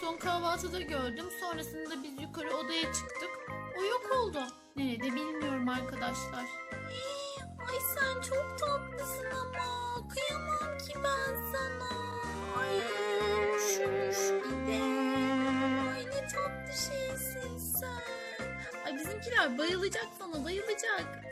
son kahvaltıda gördüm. Sonrasında biz yukarı odaya çıktık. O yok oldu. Nerede bilmiyorum arkadaşlar. Ay sen çok tatlısın ama. Kıyamam ki ben sana. Ay üşümüş bir de. Ay ne tatlı şeysin sen. Ay bizimkiler bayılacak sana bayılacak.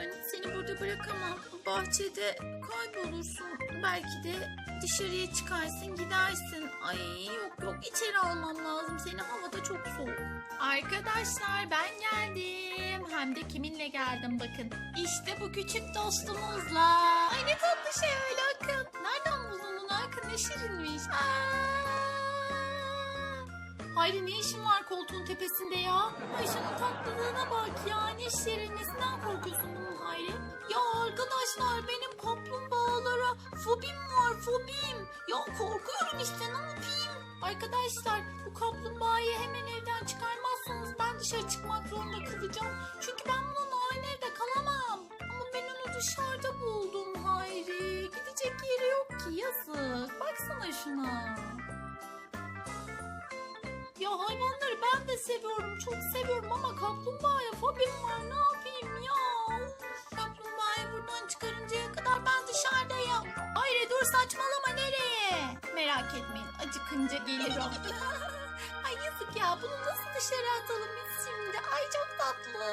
Yani seni burada bırakamam. Bahçede kaybolursun. Belki de dışarıya çıkarsın gidersin. Ay yok yok içeri almam lazım seni havada çok soğuk. Arkadaşlar ben geldim. Hem de kiminle geldim bakın. İşte bu küçük dostumuzla. Ay ne tatlı şey öyle Akın. Nereden buldun bunu Akın ne şirinmiş. Aa! Hayri ne işin var koltuğun tepesinde ya? Ay şunun tatlılığına bak ya. Ne şirin nesinden korkuyorsun arkadaşlar benim kaplumbağalara fobim var fobim. Ya korkuyorum işte ne yapayım? Arkadaşlar bu kaplumbağayı hemen evden çıkarmazsanız ben dışarı çıkmak zorunda kalacağım. Çünkü ben bununla aynı evde kalamam. Ama ben onu dışarıda buldum Hayri. Gidecek yeri yok ki yazık. Baksana şuna. Ya hayvanları ben de seviyorum, çok seviyorum ama kaplumbağaya fobim var. Ne saçmalama nereye? Merak etmeyin acıkınca gelir o. Ay yazık ya bunu nasıl dışarı atalım biz şimdi? Ay çok tatlı.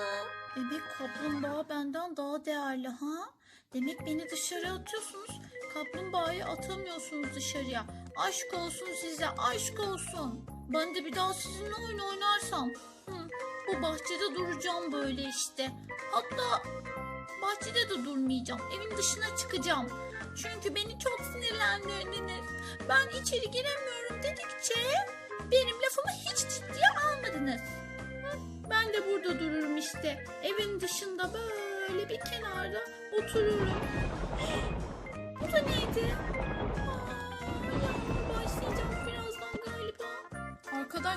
Demek kaplumbağa benden daha değerli ha? Demek beni dışarı atıyorsunuz. Kaplumbağayı atamıyorsunuz dışarıya. Aşk olsun size aşk olsun. Ben de bir daha sizinle oyun oynarsam. Hı, bu bahçede duracağım böyle işte. Hatta bahçede de durmayacağım. Evin dışına çıkacağım. Çünkü beni çok sinirlendirdiniz. Ben içeri giremiyorum dedikçe benim lafımı hiç ciddiye almadınız. Ben de burada dururum işte. Evin dışında böyle bir kenarda otururum.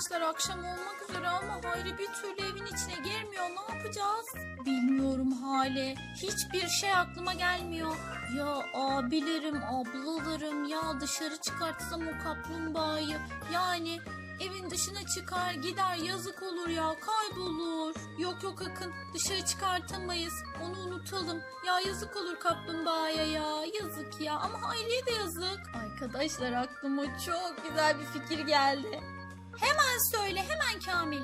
Arkadaşlar akşam olmak üzere ama Hayri bir türlü evin içine girmiyor. Ne yapacağız? Bilmiyorum Hale. Hiçbir şey aklıma gelmiyor. Ya abilerim, ablalarım ya dışarı çıkartsam o kaplumbağayı. Yani evin dışına çıkar gider yazık olur ya kaybolur. Yok yok Akın dışarı çıkartamayız. Onu unutalım. Ya yazık olur kaplumbağaya ya yazık ya ama Hayri'ye de yazık. Arkadaşlar aklıma çok güzel bir fikir geldi. Hemen söyle hemen Kamil.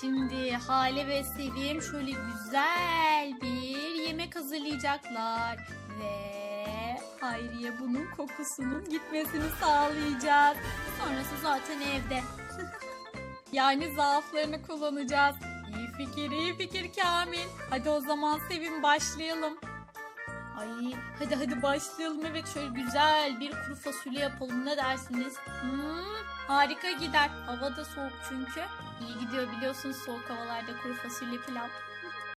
Şimdi Hale ve Sevim şöyle güzel bir yemek hazırlayacaklar ve Hayriye bunun kokusunun gitmesini sağlayacağız. Sonrası zaten evde. yani zaaflarını kullanacağız. İyi fikir, iyi fikir Kamil. Hadi o zaman Sevim başlayalım. Ay hadi hadi başlayalım. Evet şöyle güzel bir kuru fasulye yapalım. Ne dersiniz? Hmm, harika gider. Hava da soğuk çünkü. İyi gidiyor biliyorsunuz soğuk havalarda kuru fasulye pilav.